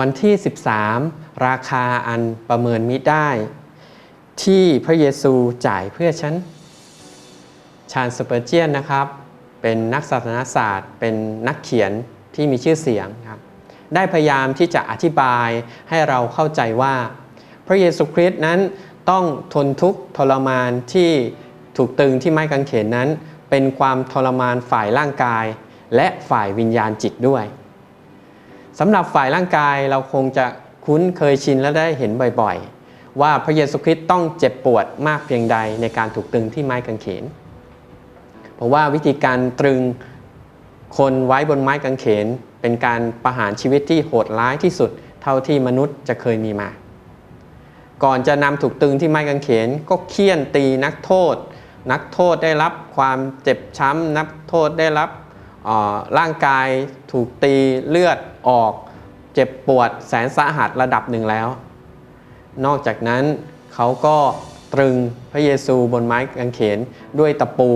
วันที่ 13 ราคาอันประเมินมิได้ ที่พระเยซูจ่ายเพื่อฉัน ชาญสเปอร์เจียนนะครับ เป็นนักศาสนาศาสตร์ เป็นนักเขียนที่มีชื่อเสียงครับได้พยายามที่จะอธิบายให้เราเข้าใจว่า พระเยซูคริสต์นั้นต้องทนทุกข์ทรมานที่ถูกตึงที่ไม้กางเขนนั้น เป็นความทรมานฝ่ายร่างกาย และฝ่ายวิญญาณจิตด้วย สำหรับฝ่ายร่างกายเราคงจะคุ้นเคยชินและได้เห็นบ่อยๆ ว่าพระเยซูคริสต์ต้องเจ็บปวดมากเพียงใดในการถูกตึงที่ไม้กางเขน เพราะว่าวิธีการตรึงคนไว้บนไม้กางเขน เป็นการประหารชีวิตที่โหดร้ายที่สุดเท่าที่มนุษย์จะเคยมีมา ก่อนจะนำถูกตึงที่ไม้กางเขนก็เคี่ยนตีนักโทษ นักโทษได้รับความเจ็บช้ำนักโทษได้รับ ร่างกายถูกตีเลือดออก เจ็บปวดแสนสาหัสระดับหนึ่งแล้ว นอกจากนั้นเขาก็ตรึงพระเยซูบนไม้กางเขนด้วยตะปู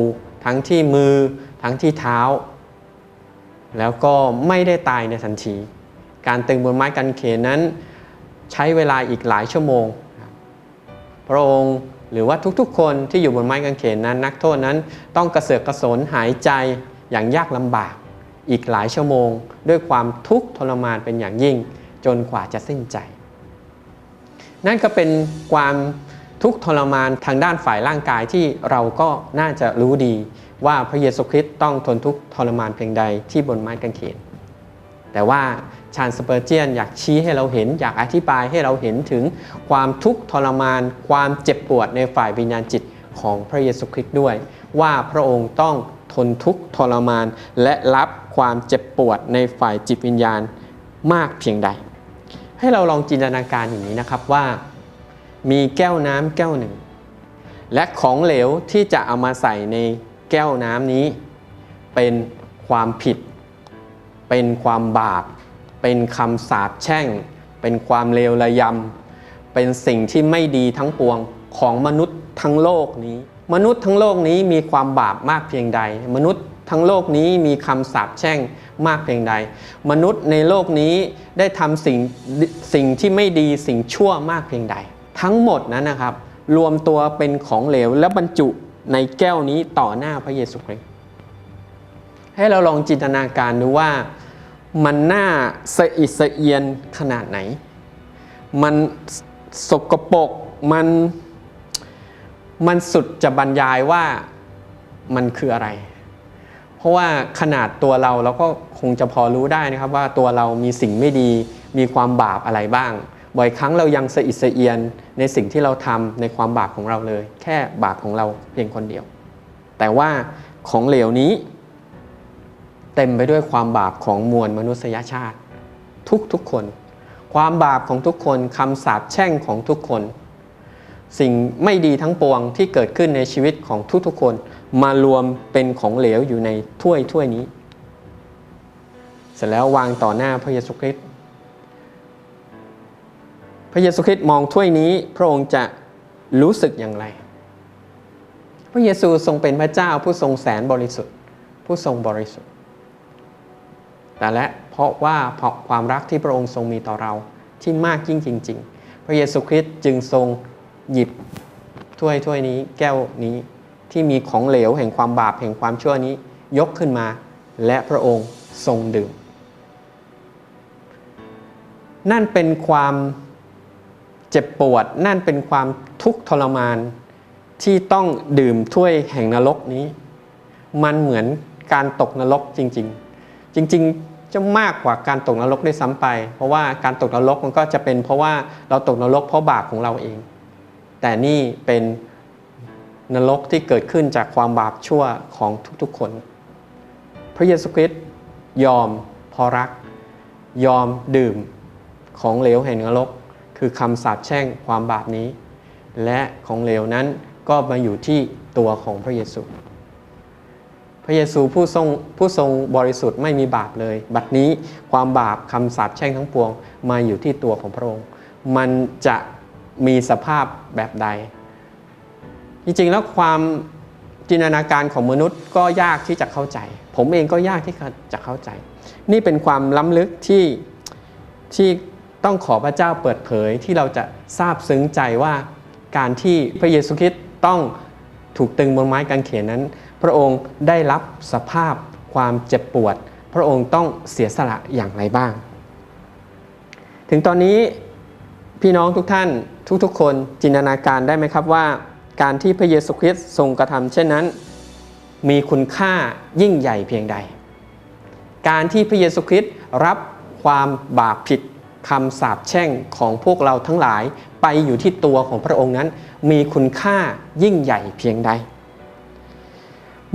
ทั้งที่มือทั้งที่เท้า แล้วก็ไม่ได้ตายในทันที การตึงบนไม้กางเขนนั้น ใช้เวลาอีกหลายชั่วโมง พระองค์หรือว่าทุกๆ คนที่อยู่บนไม้กางเขนนั้น นักโทษนั้นต้องกระเสือกกระสนหายใจ อย่างยากลำบาก อีกหลายชั่วโมง ด้วยความทุกข์ทรมานเป็นอย่างยิ่ง จนกว่าจะสิ้นใจ นั่นก็เป็นความทุกข์ทรมานทางด้านฝ่ายร่างกายที่เราก็น่าจะรู้ดีว่าพระเยซูคริสต์ต้องทนทุกข์ทรมานเพียงใดที่บนไม้กางเขน แต่ว่าชาญสเปอร์เจียนอยากชี้ให้เราเห็น อยากอธิบายให้เราเห็นถึงความทุกข์ทรมาน ความเจ็บปวดในฝ่ายวิญญาณจิตของพระเยซูคริสต์ด้วย ว่าพระองค์ต้อง ทนทุกข์ทรมาน และรับความเจ็บปวดในฝ่ายจิตวิญญาณมากเพียงใด ให้เราลองจินตนาการอย่างนี้นะครับว่า มีแก้วน้ำแก้วหนึ่ง และของเหลวที่จะเอามาใส่ในแก้วน้ำนี้ เป็นความผิด เป็นความบาป เป็นคำสาปแช่ง เป็นความเลวระยำเป็นสิ่งที่ไม่ดีทั้งปวงของมนุษย์ ทั้งโลกนี้ มนุษย์ทั้งโลกนี้มีความบาปมากเพียงใด มนุษย์ทั้งโลกนี้มีคำสาปแช่งมากเพียงใด มนุษย์ในโลกนี้ได้ทำสิ่งสิ่งที่ไม่ดีสิ่งชั่วมากเพียงใด ทั้งหมดนั้นนะครับ รวมตัวเป็นของเหลวและบรรจุในแก้วนี้ต่อหน้าพระเยซูคริสต์ให้เราลองจินตนาการดูว่ามันน่าสะอิดสะเอียนขนาดไหน มันสกปรกมัน มันสุดจะบรรยายว่ามันคืออะไร เพราะว่าขนาดตัวเราเราก็คงจะพอรู้ได้นะครับว่าตัวเรามีสิ่งไม่ดี มีความบาปอะไรบ้าง บ่อยครั้งเรายังสะอิดสะเอียนในสิ่งที่เราทำในความบาปของเราเลย แค่บาปของเราเพียงคนเดียว แต่ว่าของเหลวนี้ เต็มไปด้วยความบาปของมวลมนุษยชาติ ทุกทุกคน ความบาปของทุกคนคำสาปแช่งของทุกคน สิ่งไม่ดีทั้งปวงที่เกิดขึ้นในชีวิตของทุกๆคนมารวมเป็นของเหลวอยู่ในถ้วยถ้วยนี้ เสร็จแล้ววางต่อหน้าพระเยซูคริสต์พระเยซูคริสต์มองถ้วยนี้พระองค์จะรู้สึกอย่างไร พระเยซูทรงเป็นพระเจ้าผู้ทรงแสนบริสุทธิ์ ผู้ทรงบริสุทธิ์ แต่และเพราะว่าเพราะความรักที่พระองค์ทรงมีต่อเราที่มากยิ่งจริง ๆ พระเยซูคริสต์จึงทรง หยิบถ้วยถ้วยนี้แก้วนี้ที่มีของเหลวแห่งความบาปแห่งความชั่วนี้ ยกขึ้นมา และพระองค์ทรงดื่ม นั่นเป็นความเจ็บปวด นั่นเป็นความทุกข์ทรมานที่ต้องดื่มถ้วยแห่งนรกนี้ มันเหมือนการตกนรกจริง ๆ จริง ๆ จะมากกว่าการตกนรกได้ซ้ำไป เพราะว่าการตกนรกมันก็จะเป็นเพราะว่าเราตกนรกเพราะบาปของเราเอง แต่นี่เป็นนรกที่เกิดขึ้นจากความบาปชั่วของทุกๆคน พระเยซูคริสต์ยอมพอรัก ยอมดื่มของเหลวแห่งนรก คือคำสาปแช่งความบาปนี้ และของเหลวนั้นก็มาอยู่ที่ตัวของพระเยซู พระเยซูผู้ทรงผู้ทรงบริสุทธิ์ไม่มีบาปเลย บัดนี้ความบาปคำสาปแช่งทั้งปวงมาอยู่ที่ตัวของพระองค์ มันจะ มีสภาพแบบใด จริงๆ แล้วความจินตนาการของมนุษย์ก็ยากที่จะเข้าใจ ผมเองก็ยากที่จะเข้าใจ นี่เป็นความล้ำลึกที่ที่ต้องขอพระเจ้าเปิดเผยที่เราจะทราบซึ้งใจว่าการที่พระเยซูคริสต์ต้องถูกตึงบนไม้กางเขนนั้น พระองค์ได้รับสภาพความเจ็บปวด พระองค์ต้องเสียสละอย่างไรบ้าง ถึงตอนนี้พี่น้องทุกท่าน ทุกๆ คนจินตนาการได้ไหมครับว่า การที่พระเยซูคริสต์ทรงกระทำเช่นนั้น มีคุณค่ายิ่งใหญ่เพียงใด การที่พระเยซูคริสต์รับความบาปผิดคำสาปแช่งของพวกเราทั้งหลายไปอยู่ที่ตัวของพระองค์นั้น มีคุณค่ายิ่งใหญ่เพียงใด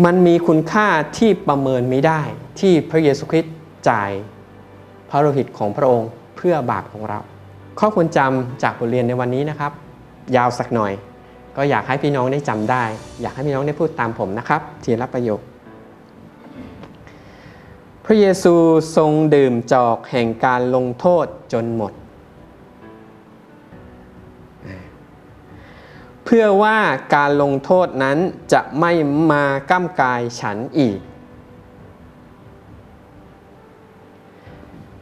มันมีคุณค่าที่ประเมินไม่ได้ที่พระเยซูคริสต์จ่ายพระโลหิตของพระองค์เพื่อบาปของเรา ข้อควรจำจากบทเรียนในวันนี้นะครับ ยาวสักหน่อย ก็อยากให้พี่น้องได้จำได้ อยากให้พี่น้องได้พูดตามผมนะครับ ทีละประโยค พระเยซูทรงดื่มจอกแห่งการลงโทษจนหมด เพื่อว่าการลงโทษนั้นจะไม่มาก้ำกายฉันอีก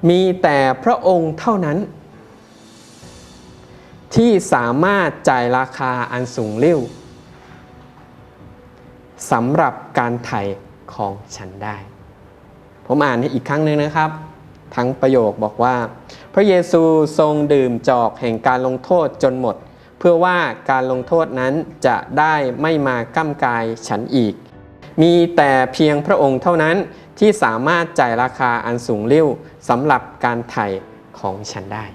มีแต่พระองค์เท่านั้น ที่สามารถจ่ายราคาอันสูงลิ่วสำหรับการไถ่ของฉันได้ ผมอ่านให้อีกครั้งหนึ่งนะครับ ทั้งประโยคบอกว่า พระเยซูทรงดื่มจอกแห่งการลงโทษจนหมด เพื่อว่าการลงโทษนั้นจะได้ไม่มาก้ำกายฉันอีก มีแต่เพียงพระองค์เท่านั้นที่สามารถจ่ายราคาอันสูงลิ่วสำหรับการไถ่ของฉันได้